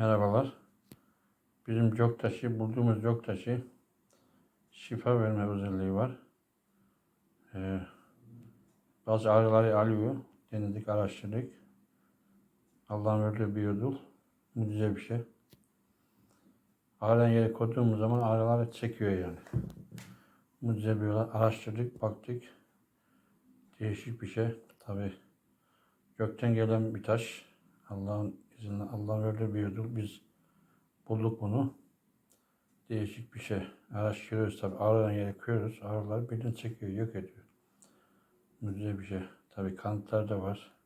Merhabalar. Bizim göktaşı, bulduğumuz göktaşı şifa verme özelliği var. Ee, bazı ağrıları alıyor. Denedik, araştırdık. Allah'ın verdiği bir yudul. Mucize bir şey. Ağrıyan yere koyduğumuz zaman ağrıları çekiyor yani. Mucize bir olay. Araştırdık, baktık. Değişik bir şey. Tabi gökten gelen bir taş. Allah'ın Allah'ın verdiği bir yudul. Biz bulduk bunu. Değişik bir şey. Araştırıyoruz tabi. Ağrıyan yere koyuyoruz. Ağrıları birden çekiyor, yok ediyor. Mucize bir şey. Tabi kanıtlar da var.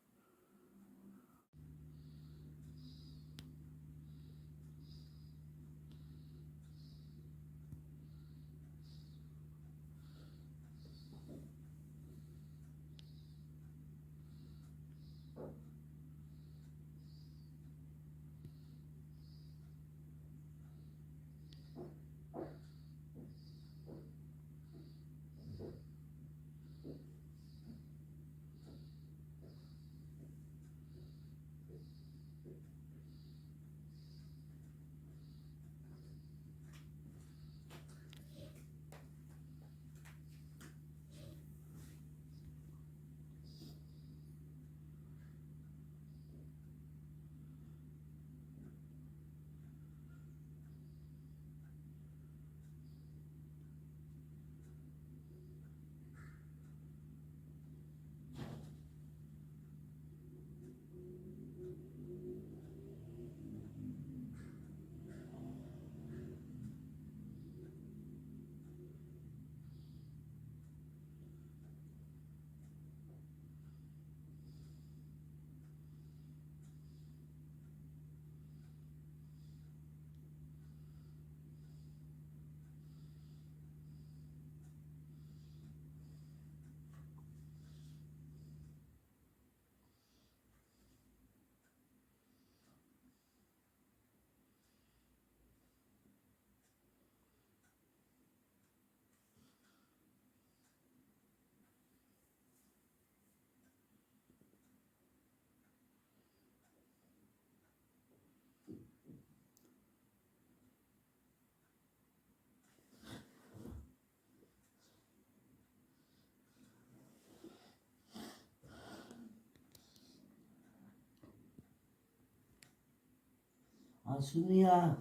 Şunu ya.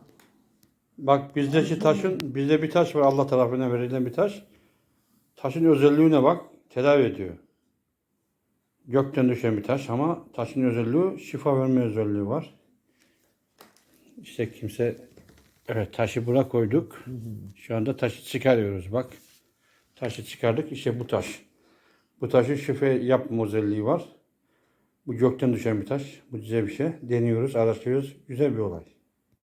Bak bizdeki taşın, bizde bir taş var Allah tarafından verilen bir taş. Taşın özelliğine bak, tedavi ediyor. Gökten düşen bir taş ama taşın özelliği şifa verme özelliği var. İşte kimse evet taşı buna koyduk. Şu anda taşı çıkarıyoruz bak. Taşı çıkardık işte bu taş. Bu taşın şifa yapma özelliği var. Bu gökten düşen bir taş. Bu güzel bir şey. Deniyoruz, araştırıyoruz. Güzel bir olay.